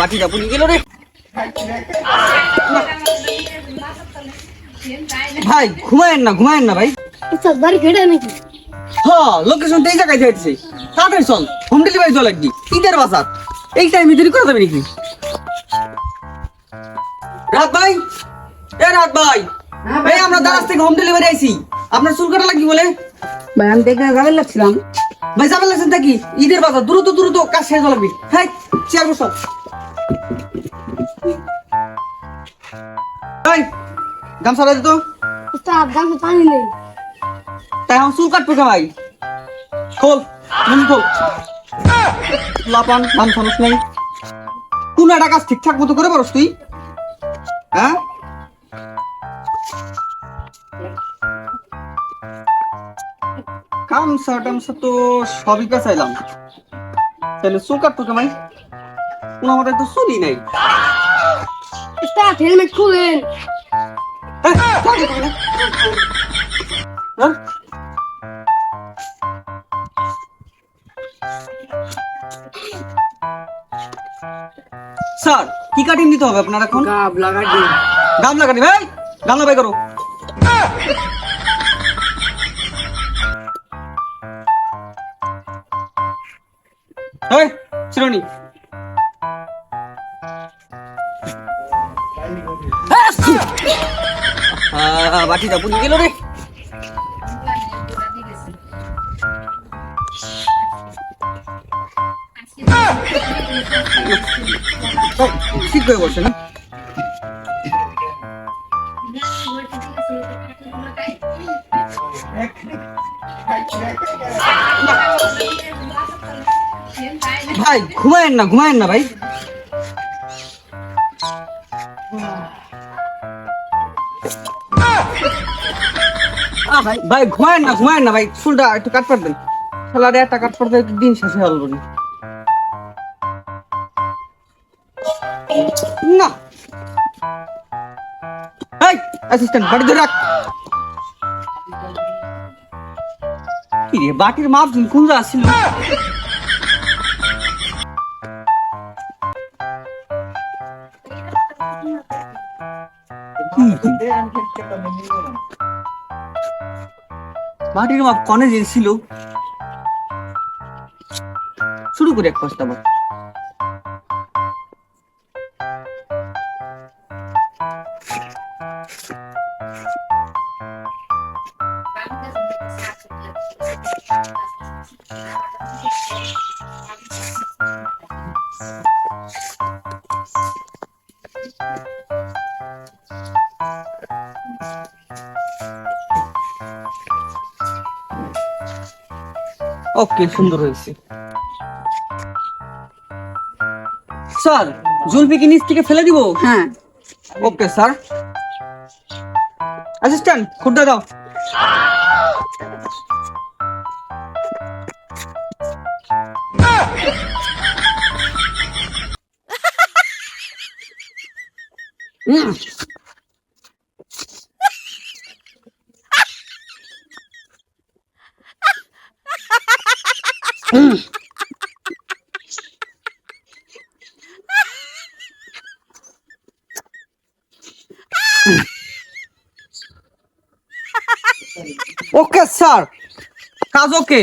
বাটিটা পুড়ি গেল রে। ভাই ঘুমায়েন না ঘুমায়েন না ভাই। আচ্ছা বাড়ি ফেটে নাকি? হ্যাঁ লোকেশন তো এই জায়গায় যাইতেছে তাড়াতাড়ি চল হোম ডেলিভারি চল একদি ঈদের বাজার। এই টাইমে দেরি করে দেবে নাকি? রাত ভাই? এ রাত ভাই এই আমরা দারাজ থেকে হোম ডেলিভারি আইছি। আপনার চুল কাটা লাগি বলে? ভাই আমি দেখে যাবেন লাগছিলাম ভাই যাবেন লাগছেন নাকি ঈদের বাজার দ্রুত দ্রুত কাজ শেষ লাগবে। হ্যাঁ চেয়ার বসো ভাই গামছা দিত উস্তাদ গাছে পানি নেই। তাই আমার চুল কাটবো কে ভাই? খোল মুন খোল। লাপান নাম থানুস নাই। কোন একটা কাজ ঠিকঠাক মতো করে পারস তুই? হ্যাঁ? কামসা টামসা তো সবই পেঁচাইলাম। তাহলে চুল কাটবো কে ভাই? কোন আমাদের তো চুলই নাই। উস্তাদ হেলমেট খুলেন হ্যাঁ, চল, চল, চল, চল। হ্যাঁ? স্যার কি কাটিং দিতে হবে আপনার এখন? গাব লাগা দিন। গামলা কাটি ভাই। গামলা ভাই করো। এই চিরনি বাটিটা পুড়ে গেল রে। ঠিক হয়ে বসে না? ভাই ঘুমায়েন না ঘুমায়েন না ভাই। ভাই ঘুমায়েন না ঘুমায়েন না, ভাই একটু কাট পারবেন একটা কাট দিন না! এই অ্যাসিস্ট্যান্ট বাড়ি ধরে রাখ। কি রে, বাটির মাপ কোন আসছিল মাটির মাপ কনে ছিল? শুরু করে এক পাঁচটা বার ওকে সুন্দর হয়েছে স্যার জুলফিকে নিচ থেকে ফেলে দিব হ্যাঁ ওকে স্যার অ্যাসিস্ট্যান্ট খুঁড়টা দাও হুম। ওকে স্যার কাজ ওকে